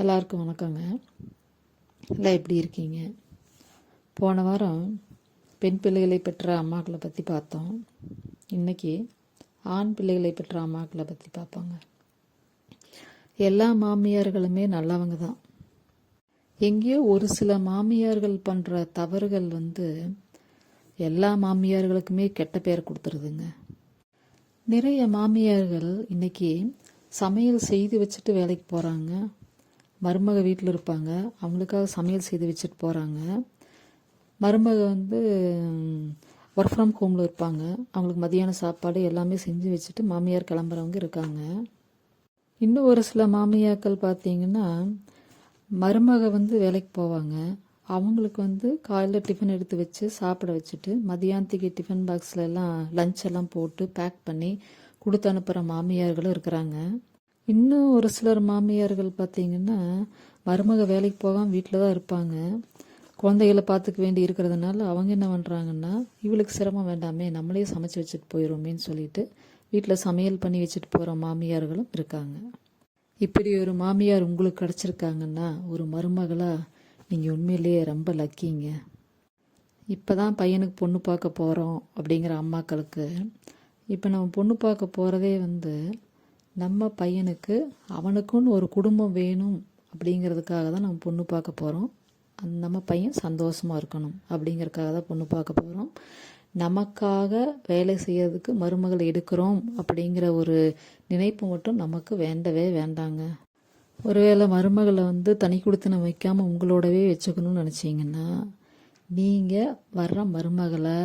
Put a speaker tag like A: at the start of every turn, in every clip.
A: எல்லாருக்கும் வணக்கங்க. எல்லாம் எப்படி இருக்கீங்க? போன வாரம் பெண் பிள்ளைகளை பெற்ற அம்மாக்களை பற்றி பார்த்தோம். இன்றைக்கி ஆண் பிள்ளைகளை பெற்ற அம்மாக்களை பற்றி பார்ப்போங்க. எல்லா மாமியார்களுமே நல்லவங்க தான். எங்கேயோ ஒரு சில மாமியார்கள் பண்ணுற தவறுகள் வந்து எல்லா மாமியார்களுக்குமே கெட்ட பேர் கொடுத்துருதுங்க. நிறைய மாமியார்கள் இன்றைக்கி சமையல் செய்து வச்சுட்டு வேலைக்கு போகிறாங்க மருமக வீட்டில் இருப்பாங்க. அவங்களுக்காக சமையல் செய்து வச்சுட்டு போகிறாங்க மருமக வந்து ஒர்க் ஃப்ரம் ஹோமில் இருப்பாங்க. அவங்களுக்கு மதியான சாப்பாடு எல்லாமே செஞ்சு வச்சுட்டு மாமியார் கிளம்புறவங்க இருக்காங்க. இன்னும் ஒரு சில மாமியாக்கள் பார்த்தீங்கன்னா மருமக வந்து வேலைக்கு போவாங்க. அவங்களுக்கு வந்து காலையில் டிஃபன் எடுத்து வச்சு சாப்பிட வச்சுட்டு மதியானத்துக்கு டிஃபன் பாக்ஸில் எல்லாம் லஞ்ச் எல்லாம் போட்டு பேக் பண்ணி கொடுத்து அனுப்புகிற மாமியார்களும் இருக்கிறாங்க. இன்னும் ஒரு சிலர் மாமியார்கள் பார்த்தீங்கன்னா மருமக வேலைக்கு போகாமல் வீட்டில் தான் இருப்பாங்க. குழந்தைகளை பார்த்துக்க வேண்டி இருக்கிறதுனால அவங்க என்ன பண்ணுறாங்கன்னா இவளுக்கு சிரமம் வேண்டாமே நம்மளே சமைச்சு வச்சுட்டு போயிடுவோமேன்னு சொல்லிட்டு வீட்டில் சமையல் பண்ணி வச்சுட்டு போகிற மாமியார்களும் இருக்காங்க. இப்படி ஒரு மாமியார் உங்களுக்கு கிடச்சிருக்காங்கன்னா ஒரு மருமகளாக நீங்கள் உண்மையிலேயே ரொம்ப லக்கிங்க இப்போ தான் பையனுக்கு பொண்ணு பார்க்க போகிறோம் அப்படிங்கிற அம்மாக்களுக்கு இப்போ நம்ம பொண்ணு பார்க்க போகிறதே வந்து நம்ம பையனுக்கு அவனுக்குன்னு ஒரு குடும்பம் வேணும் அப்படிங்கிறதுக்காக தான் நம்ம பொண்ணு பார்க்க போகிறோம் அந்த நம்ம பையன் சந்தோஷமாக இருக்கணும் அப்படிங்கிறதுக்காக தான் பொண்ணு பார்க்க போகிறோம் நமக்காக வேலை செய்யறதுக்கு மருமகள் எடுக்கிறோம் அப்படிங்கிற ஒரு நினைப்பு மட்டும் நமக்கு வேண்டவே வேண்டாங்க. ஒருவேளை மருமகளை வந்து தனி கொடுத்தனம் வைக்காமல் உங்களோடவே வச்சுக்கணும்னு நினச்சிங்கன்னா நீங்கள் வர்ற மருமகளை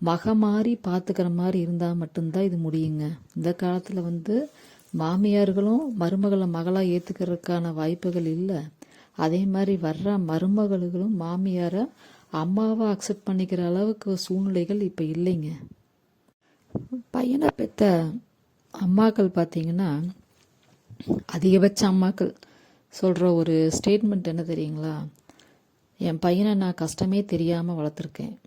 A: மக மாதிரி பார்த்துக்கிற மாதிரி இருந்தால் மட்டும்தான் இது முடியுங்க. இந்த காலத்தில் வந்து மாமியார்களும் மருமகளை மகளாக ஏற்றுக்கிறதுக்கான வாய்ப்புகள் இல்லை. அதே மாதிரி வர்ற மருமகளுகளும் மாமியாரை அம்மாவை அக்செப்ட் பண்ணிக்கிற அளவுக்கு சூழ்நிலைகள் இப்போ இல்லைங்க. பையனை பெற்ற அம்மாக்கள் பார்த்தீங்கன்னா அதிகபட்ச அம்மாக்கள் சொல்கிற ஒரு ஸ்டேட்மெண்ட் என்ன தெரியுங்களா? என் பையனை நான் கஷ்டமே தெரியாமல் வளர்த்துருக்கேன்.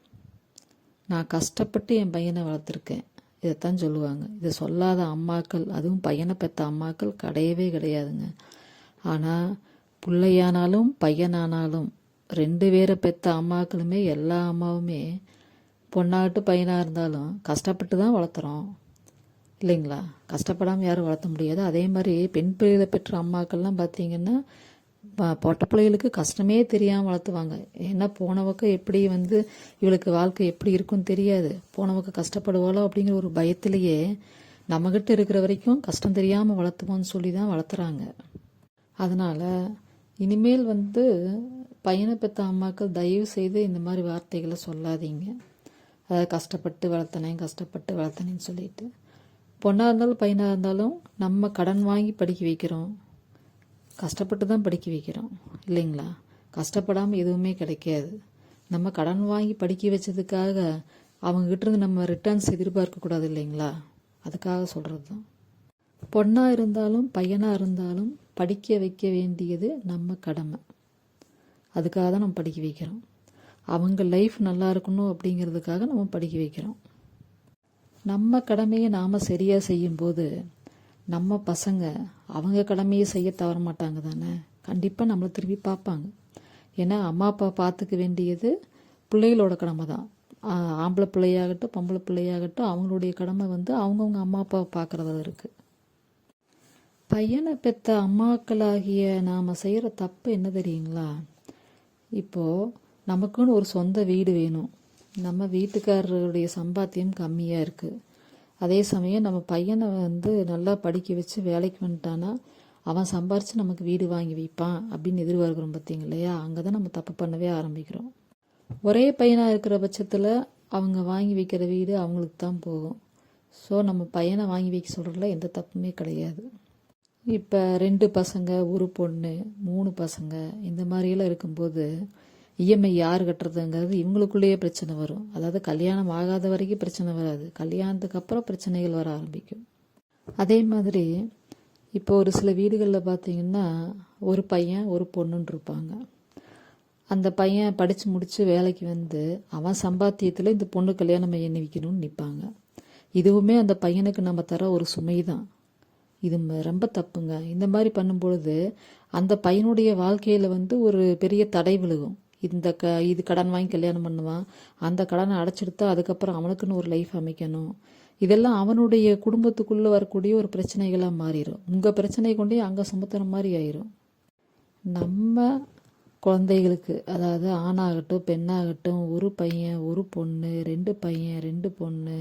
A: நான் கஷ்டப்பட்டு என் பையனை வளர்த்துருக்கேன். இதைத்தான் சொல்லுவாங்க. இதை சொல்லாத அம்மாக்கள் அதுவும் பையனை பெற்ற அம்மாக்கள் கிடையவே கிடையாதுங்க. ஆனால் பிள்ளையானாலும் பையனானாலும் ரெண்டு பேரை பெற்ற அம்மாக்களுமே எல்லா அம்மாவுமே பொண்ணாகட்டு பையனாக இருந்தாலும் கஷ்டப்பட்டு தான் வளர்த்துறோம். இல்லைங்களா? கஷ்டப்படாமல் யாரும் வளர்த்த முடியாது. அதே மாதிரி பெண் பிள்ளைகளை பெற்ற அம்மாக்கள்லாம் பார்த்தீங்கன்னா பொட்ட பிள்ளைகளுக்கு கஷ்டமே தெரியாமல் வளர்த்துவாங்க. ஏன்னா போனவக்க எப்படி வந்து இவளுக்கு வாழ்க்கை எப்படி இருக்கும்னு தெரியாது. போனவக்க கஷ்டப்படுவாளோ அப்படிங்கிற ஒரு பயத்திலேயே நம்மகிட்ட இருக்கிற வரைக்கும் கஷ்டம் தெரியாமல் வளர்த்துவோன்னு சொல்லி தான் வளர்த்துறாங்க. அதனால் இனிமேல் வந்து பையனை பெற்ற அம்மாக்கள் தயவு செய்து இந்த மாதிரி வார்த்தைகளை சொல்லாதீங்க. அதாவது கஷ்டப்பட்டு வளர்த்தனேன் கஷ்டப்பட்டு வளர்த்தனேன்னு சொல்லிட்டு. பொண்ணாக இருந்தாலும் பையனாக இருந்தாலும் நம்ம கடன் வாங்கி படிக்க வைக்கிறோம். கஷ்டப்பட்டு தான் படிக்க வைக்கிறோம் இல்லைங்களா? கஷ்டப்படாமல் எதுவுமே கிடைக்காது. நம்ம கடன் வாங்கி படிக்க வச்சதுக்காக அவங்கக்கிட்டேருந்து நம்ம ரிட்டர்ன்ஸ் எதிர்பார்க்கக்கூடாது இல்லைங்களா? அதுக்காக சொல்கிறது தான். பொண்ணாக இருந்தாலும் பையனாக இருந்தாலும் படிக்க வைக்க வேண்டியது நம்ம கடமை. அதுக்காக தான் நம்ம படிக்க வைக்கிறோம். அவங்க லைஃப் நல்லா இருக்கணும் அப்படிங்கிறதுக்காக நம்ம படிக்க வைக்கிறோம். நம்ம கடமையை நாம் சரியாக செய்யும்போது நம்ம பசங்க அவங்க கடமையை செய்ய தவற மாட்டாங்க தானே? கண்டிப்பாக நம்மளை திரும்பி பார்ப்பாங்க. ஏன்னா அம்மா அப்பா பார்த்துக்க வேண்டியது பிள்ளைகளோட கடமை தான். ஆம்பளை பிள்ளையாகட்டும் பொம்பளை பிள்ளையாகட்டும் அவங்களுடைய கடமை வந்து அவங்கவுங்க அம்மா அப்பாவை பார்க்குறதுல இருக்குது பையனை பெற்ற அம்மாக்களாகிய நாம் செய்கிற தப்பு என்ன தெரியுங்களா? இப்போது நமக்குன்னு ஒரு சொந்த வீடு வேணும். நம்ம வீட்டுக்காரருடைய சம்பாத்தியம் கம்மியாக இருக்குது அதே சமயம் நம்ம பையனை வந்து நல்லா படிக்க வச்சு வேலைக்கு வந்துட்டானா அவன் சம்பாரித்து நமக்கு வீடு வாங்கி வைப்பான் அப்படின்னு எதிர்பார்க்குறோம் பார்த்தீங்க இல்லையா அங்கே தான் நம்ம தப்பு பண்ணவே ஆரம்பிக்கிறோம். ஒரே பையனாக இருக்கிற பட்சத்தில் அவங்க வாங்கி வைக்கிற வீடு அவங்களுக்கு தான் போகும். ஸோ நம்ம பையனை வாங்கி வைக்க சொல்கிறதுல எந்த தப்புமே கிடையாது. இப்போ ரெண்டு பசங்க ஒரு பொண்ணு மூணு பசங்க இந்த மாதிரியெல்லாம் இருக்கும்போது இஎம்ஐ யார் கட்டுறதுங்கிறது இவங்களுக்குள்ளேயே பிரச்சனை வரும். அதாவது கல்யாணம் ஆகாத வரைக்கும் பிரச்சனை வராது. கல்யாணத்துக்கு அப்புறம் பிரச்சனைகள் வர ஆரம்பிக்கும். அதே மாதிரி இப்போ ஒரு சில வீடுகளில் பார்த்தீங்கன்னா ஒரு பையன் ஒரு பொண்ணுன்னு இருப்பாங்க. அந்த பையன் படித்து முடித்து வேலைக்கு வந்து அவன் சம்பாத்தியத்தில் இந்த பொண்ணு கல்யாணம் பண்ணி வைக்கணும்னு நிற்பாங்க இதுவுமே அந்த பையனுக்கு நம்ம தர ஒரு சுமை தான் இது ம- ரொம்ப தப்புங்க. இந்த மாதிரி பண்ணும்பொழுது அந்த பையனுடைய வாழ்க்கையில் வந்து ஒரு பெரிய தடை விழுகும். இந்த க இது கடன் வாங்கி கல்யாணம் பண்ணுவான். அந்த கடனை அடைச்சிடுத்தா அதுக்கப்புறம் அவனுக்குன்னு ஒரு லைஃப் அமைக்கணும். இதெல்லாம் அவனுடைய குடும்பத்துக்குள்ளே வரக்கூடிய ஒரு பிரச்சனைகளாக மாறிடும் உங்கள் பிரச்சனை கொண்டே அங்கே சுமத்துற மாதிரி ஆயிரும். நம்ம குழந்தைகளுக்கு அதாவது ஆணாகட்டும் பெண்ணாகட்டும் ஒரு பையன் ஒரு பொண்ணு ரெண்டு பையன் ரெண்டு பொண்ணு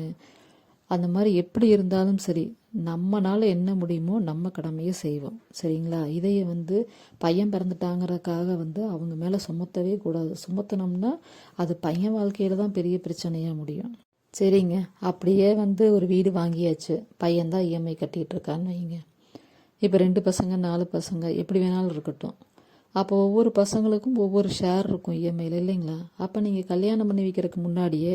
A: அந்த மாதிரி எப்படி இருந்தாலும் சரி நம்மனால் என்ன முடியுமோ நம்ம கடமையை செய்வோம். சரிங்களா? இதையே வந்து பையன் பிறந்துட்டாங்கிறதுக்காக வந்து அவங்க மேலே சுமத்தவே கூடாது. சுமத்தினோம்னா அது பையன் வாழ்க்கையில் தான் பெரிய பிரச்சனையாக முடியும். சரிங்க. அப்படியே வந்து ஒரு வீடு வாங்கியாச்சு. பையன்தான் இஎம்ஐ கட்டிகிட்டு இருக்கான்னு வைங்க. இப்போ ரெண்டு பசங்க நாலு பசங்க எப்படி வேணாலும் இருக்கட்டும். அப்போ ஒவ்வொரு பசங்களுக்கும் ஒவ்வொரு ஷேர் இருக்கும் இஎம்ஐயில் இல்லைங்களா? அப்போ நீங்கள் கல்யாணம் பண்ணி வைக்கிறதுக்கு முன்னாடியே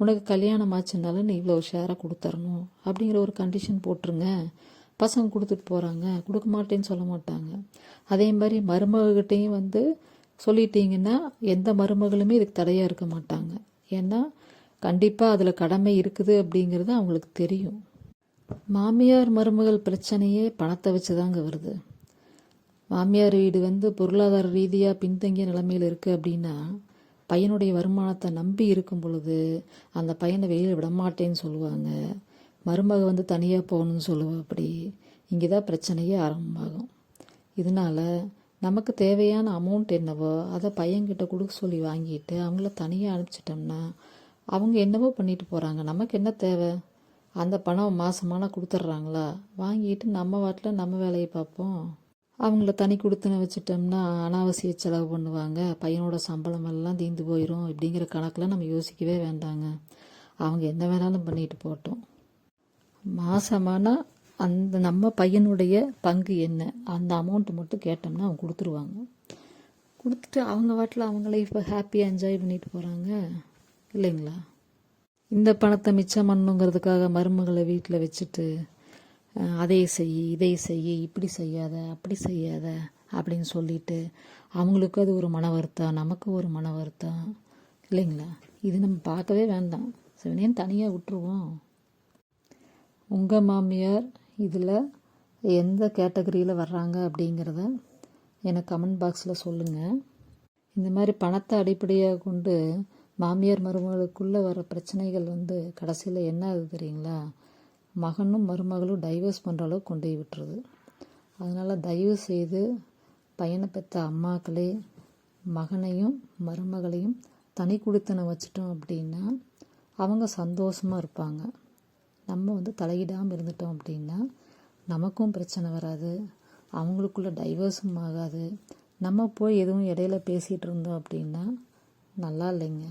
A: உனக்கு கல்யாணம் ஆச்சுனாலும் நீ இவ்வளோ ஷேரை கொடுத்துறணும் அப்படிங்கிற ஒரு கண்டிஷன் போட்டுருங்க. பசங்க கொடுத்துட்டு போகிறாங்க கொடுக்க மாட்டேன்னு சொல்ல மாட்டாங்க. அதே மாதிரி மருமகிட்டையும் வந்து சொல்லிட்டீங்கன்னா எந்த மருமகளுமே இதுக்கு தடையாக இருக்க மாட்டாங்க. ஏன்னா கண்டிப்பாக அதில் கடமை இருக்குது அப்படிங்கிறது அவங்களுக்கு தெரியும். மாமியார் மருமகள் பிரச்சனையே பணத்தை வச்சு தாங்க வருது. மாமியார் வீடு வந்து பொருளாதார ரீதியாக பின்தங்கிய நிலைமையில் இருக்குது அப்படின்னா பையனுடைய வருமானத்தை நம்பி இருக்கும் பொழுது அந்த பையனை வெளியில் விட மாட்டேன்னு சொல்லுவாங்க. மருமக வந்து தனியாக போகணும்னு சொல்லுவா அப்படி இங்கே தான் பிரச்சனையே ஆரம்பமாகும். இதனால நமக்கு தேவையான அமௌண்ட் என்னவோ அதை பையன்கிட்ட கொடுக்க சொல்லி வாங்கிட்டு அவங்கள தனியாக அனுப்பிச்சிட்டோம்னா அவங்க என்னவோ பண்ணிட்டு போகிறாங்க நமக்கு என்ன தேவை? அந்த பணம் மாதமான கொடுத்துட்றாங்களா? வாங்கிட்டு நம்ம வாட்டில் நம்ம வேலையை பார்ப்போம். அவங்கள தனி கொடுத்துன்னு வச்சுட்டோம்னா அனாவசிய செலவு பண்ணுவாங்க. பையனோட சம்பளம் எல்லாம் தீந்து போயிடும் இப்படிங்கிற கணக்கில் நம்ம யோசிக்கவே வேண்டாங்க. அவங்க என்ன வேணாலும் பண்ணிட்டு போட்டோம் மாசமானா அந்த நம்ம பையனுடைய பங்கு என்ன? அந்த அமௌண்ட் மட்டும் கேட்டோம்னா அவங்க கொடுத்துருவாங்க. கொடுத்துட்டு அவங்க வாட்டில் அவங்க லைஃப்பை ஹாப்பியாக என்ஜாய் பண்ணிட்டு போகிறாங்க இல்லைங்களா? இந்த பணத்தை மிச்சம் பண்ணுங்கிறதுக்காக மருமகளை வீட்டில் வச்சுட்டு அதை செய் இதை செய் இப்படி செய்யாத அப்படி செய்யாத அப்படின்னு சொல்லிட்டு அவங்களுக்கு அது ஒரு மன வருத்தம் நமக்கு ஒரு மன வருத்தம். இல்லைங்களா? இது நம்ம பார்க்கவே வேண்டாம். சிவனையும் தனியாக விட்டுருவோம். உங்கள் மாமியார் இதில் எந்த கேட்டகரியில் வர்றாங்க அப்படிங்கிறத எனக்கு கமெண்ட் பாக்ஸில் சொல்லுங்கள் இந்த மாதிரி பணத்தை அடிப்படையாக கொண்டு மாமியார் மருமகளுக்குள்ளே வர பிரச்சனைகள் வந்து கடைசியில் என்ன ஆகுது தெரியுங்களா? மகனும் மருமகளும் டைவர்ஸ் பண்ணுற அளவுக்கு கொண்டு போய் விட்டுருது. அதனால் தயவு செய்து பையனை பெற்ற அம்மாக்களே மகனையும் மருமகளையும் தனி குடித்தனம் வச்சிட்டோம் அப்படின்னா அவங்க சந்தோஷமாக இருப்பாங்க. நம்ம வந்து தலையிடாமல் இருந்துட்டோம் அப்படின்னா நமக்கும் பிரச்சனை வராது. அவங்களுக்குள்ள டைவர்ஸும் ஆகாது. நம்ம போய் எதுவும் இடையில பேசிகிட்டு இருந்தோம் அப்படின்னா நல்லா இல்லைங்க.